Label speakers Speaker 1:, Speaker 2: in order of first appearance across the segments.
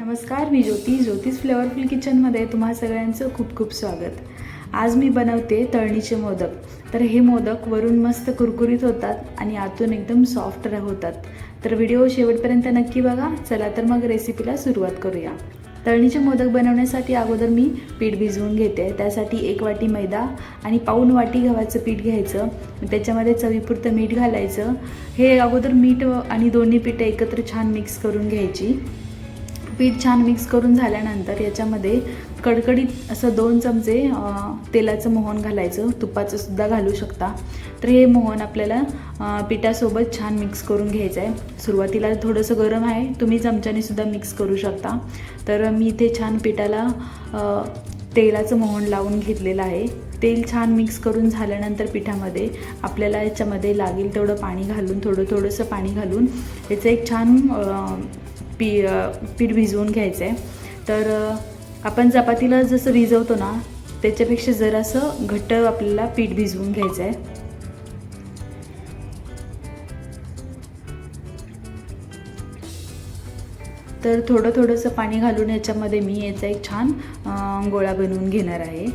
Speaker 1: नमस्कार मी ज्योती ज्योतिष फ्लेवरफुल किचनमध्ये तुम्हा सगळ्यांचं खूप खूप स्वागत. आज मी बनवते तळणीचे मोदक. तर हे मोदक वरून मस्त कुरकुरीत होतात आणि आतून एकदम सॉफ्ट होतात. तर व्हिडिओ शेवटपर्यंत नक्की बघा. चला तर मग रेसिपीला सुरुवात करूया. तळणीचे मोदक बनवण्यासाठी अगोदर मी पीठ भिजवून घेते. त्यासाठी एक वाटी मैदा आणि पाऊण वाटी गव्हाचं पीठ घ्यायचं. त्याच्यामध्ये चवीपुरतं मीठ घालायचं. हे अगोदर मीठ आणि दोन्ही पीठ एकत्र छान मिक्स करून घ्यायची. पीठ छान मिक्स करून झाल्यानंतर याच्यामध्ये कडकडीत असं दोन चमचे तेलाचं मोहन घालायचं. तुपाचं सुद्धा घालू शकता. तर हे मोहन आपल्याला पिठासोबत छान मिक्स करून घ्यायचं आहे सुरुवातीला थोडंसं गरम आहे. तुम्ही चमच्याने सुद्धा मिक्स करू शकता. तर मी इथे छान पिठाला तेलाचं मोहन लावून घेतलेलं आहे. तेल छान मिक्स करून झाल्यानंतर पिठामध्ये आपल्याला याच्यामध्ये लागेल तेवढं पाणी घालून थोडं थोडंसं पाणी घालून. याचं एक छान पी पीठ भिजवून घ्यायचं आहे तर आपण चपातीला जसं भिजवतो ना त्याच्यापेक्षा जरासं घट्ट आपल्याला पीठ भिजवून घ्यायचं आहे तर थोडं थोडंसं पाणी घालून याच्यामध्ये मी याचा एक छान गोळा बनवून घेणार आहे.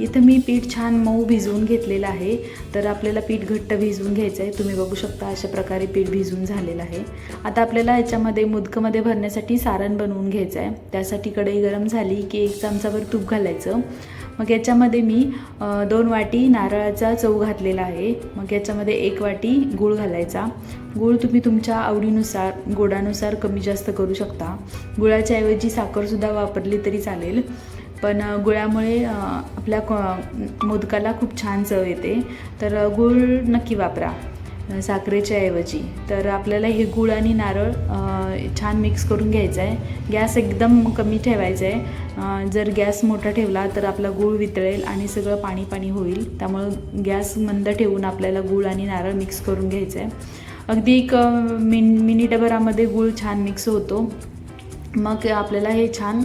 Speaker 1: इथं मी पीठ छान मऊ भिजवून घेतलेलं आहे. तर आपल्याला पीठ घट्ट भिजवून घ्यायचं आहे. तुम्ही बघू शकता अशा प्रकारे पीठ भिजवून झालेलं आहे. आता आपल्याला याच्यामध्ये मुदकमध्ये भरण्यासाठी सारण बनवून घ्यायचं आहे. त्यासाठी कढई गरम झाली की एक चमचाभर तूप घालायचं. मग याच्यामध्ये मी दोन वाटी नारळाचा चव घातलेला आहे. मग याच्यामध्ये एक वाटी गूळ घालायचा. गूळ तुम्ही तुमच्या आवडीनुसार गोडानुसार कमी जास्त करू शकता. गुळाच्या ऐवजी साखरसुद्धा वापरली तरी चालेल. पण गुळामुळे आपल्या क- मोदकाला खूप छान चव येते. तर गूळ नक्की वापरा साखरेच्या ऐवजी. तर आपल्याला हे गूळ आणि नारळ छान मिक्स करून घ्यायचं आहे गॅस एकदम कमी ठेवायचा आहे जर गॅस मोठा ठेवला तर आपला गूळ वितळेल आणि सगळं पाणी पाणी होईल. त्यामुळं गॅस मंद ठेवून आपल्याला गूळ आणि नारळ मिक्स करून घ्यायचं आहे अगदी एक मिन मिनिटभरामध्ये गूळ छान मिक्स होतो. मग आपल्याला हे छान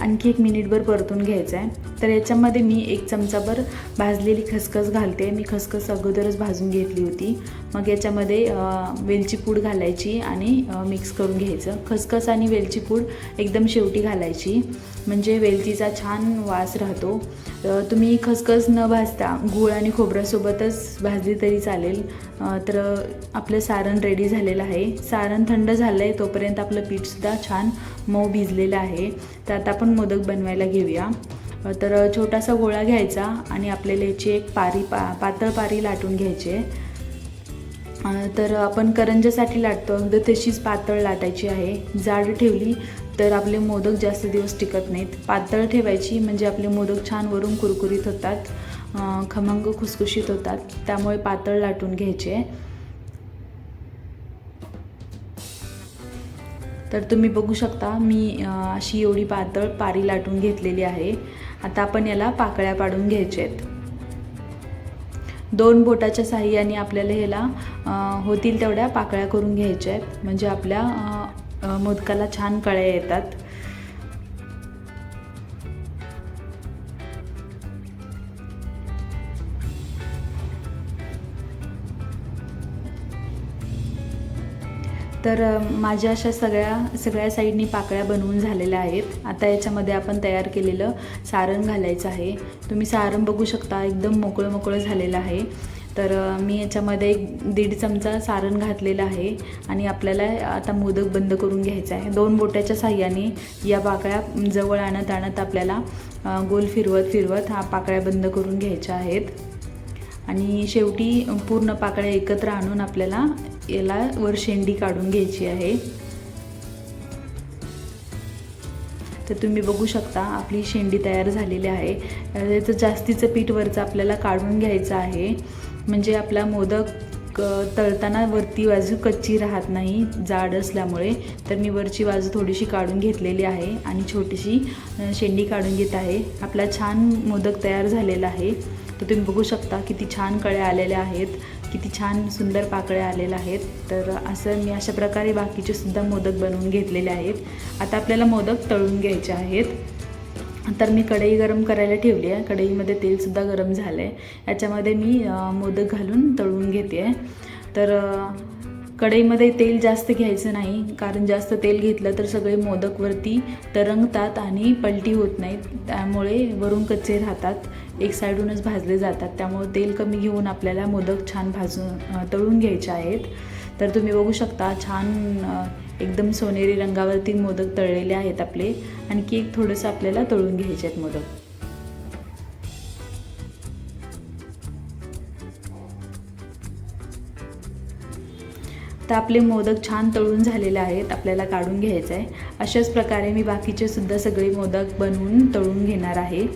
Speaker 1: आणखी एक मिनिटभर परतून घ्यायचं आहे तर याच्यामध्ये मी एक चमचाभर भाजलेली खसखस घालते. मी खसखस अगोदरच भाजून घेतली होती. मग याच्यामध्ये वेलचीपूड वेलची पूड घालायची आणि मिक्स करून घ्यायचं. खसखस आणि वेलची पूड एकदम शेवटी घालायची. म्हणजे वेलचीचा छान वास राहतो. तुम्ही खसखस न भाजता गूळ आणि खोबऱ्यासोबतच भाजली तरी चालेल. तर आपलं सारण रेडी झालेलं आहे. सारण थंड झालं आहे तोपर्यंत आपलं पीठसुद्धा छान मऊ भिजलेलं आहे. तर आता आपण मोदक बनवायला घेऊया. तर छोटासा गोळा घ्यायचा आणि आपल्याला याची एक पारी पा पातळ पारी लाटून घ्यायची. आहे तर आपण करंजासाठी लाटतो. अगदी तशीच पातळ लाटायची आहे. जाड ठेवली तर आपले मोदक जास्त दिवस टिकत नाहीत. पातळ ठेवायची म्हणजे आपले मोदक छान वरून कुरकुरीत होतात. खमंग खुसखुशीत होतात. त्यामुळे पातळ लाटून घ्यायचे. तर तुम्ही बघू शकता मी अशी एवढी पातळ पारी लाटून घेतलेली आहे. आता आपण याला पाकळ्या पाडून घ्यायच्या आहेत दोन बोटाच्या साह्याने आपल्याला ह्याला होतील तेवढ्या पाकळ्या करून घ्यायच्या आहेत म्हणजे आपल्या मोदकाला छान कळ्या येतात. तर माझ्या अशा सगळ्या सगळ्या साईडनी पाकळ्या बनवून झालेल्या आहेत. आता याच्यामध्ये आपण तयार केलेलं सारण घालायचं आहे. तुम्ही सारण बघू शकता एकदम मोकळं मोकळं झालेलं आहे. तर मी याच्यामध्ये एक दीड चमचा सारण घातलेलं आहे आणि आपल्याला आता मोदक बंद करून घ्यायचा आहे. दोन बोट्याच्या साह्याने या पाकळ्या जवळ आणत आणत आपल्याला गोल फिरवत फिरवत हा पाकळ्या बंद करून घ्यायच्या आहेत. आणि शेवटी पूर्ण पाकळ्या एकत्र आणून आपल्याला याला वर शेंडी काढून घ्यायची आहे. तर तुम्ही बघू शकता आपली शेंडी तयार झालेली आहे. याचं जास्तीचं पीठ वरचं आपल्याला काढून घ्यायचं आहे. म्हणजे आपला मोदक तळताना वरती बाजू कच्ची राहत नाही जाड असल्यामुळे. तर मी वरची बाजू थोडीशी काढून घेतलेली आहे आणि छोटीशी शेंडी काढून घेत आहे. आपला छान मोदक तयार झालेला आहे. तर तुम्ही बघू शकता किती छान कळ्या आलेल्या आहेत. किती छान सुंदर पाकळ्या आलेल्या आहेत. तर असं मी अशा प्रकारे बाकीचे सुद्धा मोदक बनवून घेतलेले आहेत. आता आपल्याला मोदक तळून घ्यायचे आहेत. तर मी कढई गरम करायला ठेवली आहे. कढईमध्ये तेलसुद्धा गरम झालं आहे याच्यामध्ये मी मोदक घालून तळून घेते. आहे तर कढईमध्ये तेल जास्त घ्यायचं नाही कारण जास्त तेल घेतलं तर सगळे मोदकवरती तरंगतात आणि पलटी होत नाहीत. त्यामुळे वरून कच्चे राहतात एक साईडूनच भाजले जातात. त्यामुळे तेल कमी घेऊन आपल्याला मोदक छान भाजून तळून घ्यायचे आहेत. तर तुम्ही बघू शकता छान एकदम सोनेरी रंगावरती मोदक तळलेले आहेत आपले. आणखी एक थोडंसं आपल्याला तळून घ्यायचे आहेत मोदक. तर आपले मोदक छान तळून झालेले आहेत आपल्याला काढून घ्यायचं आहे अशाच प्रकारे मी बाकीचे सुद्धा सगळे मोदक बनवून तळून घेणार आहे.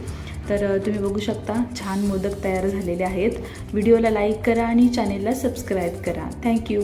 Speaker 1: तर तुम्ही बघू शकता छान मोदक तयार झालेले आहेत. व्हिडिओला लाईक करा आणि चॅनेलला सबस्क्राईब करा. थँक्यू.